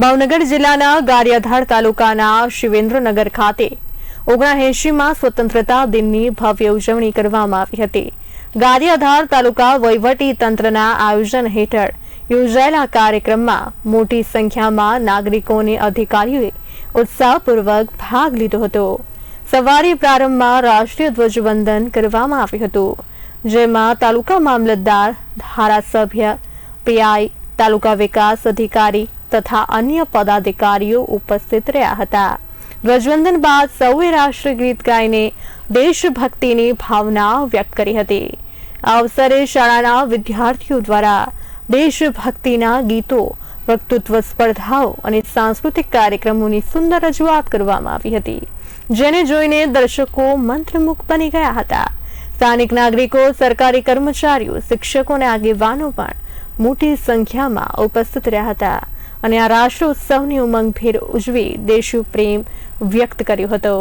ભાવનગર જિલ્લાના ગારિયાધાર તાલુકાના શિવેન્દ્રનગર ખાતે ઓગણએંશીમાં સ્વતંત્રતા દિનની ભવ્ય ઉજવણી કરવામાં આવી હતી. ગારિયાધાર તાલુકા વહીવટી તંત્રના આયોજન હેઠળ યોજાયેલા કાર્યક્રમમાં મોટી સંખ્યામાં નાગરિકો અને અધિકારીઓએ ઉત્સાહપૂર્વક ભાગ લીધો હતો. સવારે પ્રારંભમાં રાષ્ટ્રીય ધ્વજવંદન કરવામાં આવ્યું હતું, જેમાં તાલુકા મામલતદાર, ધારાસભ્ય, પીઆઈ, તાલુકા વિકાસ અધિકારી તથા અન્ય પદાધિકારીઓ ઉપસ્થિત રહ્યા હતા. ધ્વજવંદન બાદ સૌએ રાષ્ટ્રગીત ગાઈને દેશભક્તિની ભાવના વ્યક્ત કરી હતી. આ અવસરે શાળાના વિદ્યાર્થીઓ દ્વારા દેશભક્તિના ગીતો, વક્તૃત્વ સ્પર્ધાઓ અને સાંસ્કૃતિક કાર્યક્રમોની સુંદર રજૂઆત કરવામાં આવી હતી, જેને જોઈને દર્શકો મંત્રમુગ્ધ બની ગયા હતા. સ્થાનિક નાગરિકો, સરકારી કર્મચારીઓ, શિક્ષકો અને આગેવાનો પણ મોટી સંખ્યામાં ઉપસ્થિત રહ્યા હતા. અને આ રાષ્ટ્રોત્સવની ઉમંગભેર ઉજવી દેશુ પ્રેમ વ્યક્ત કર્યો હતો.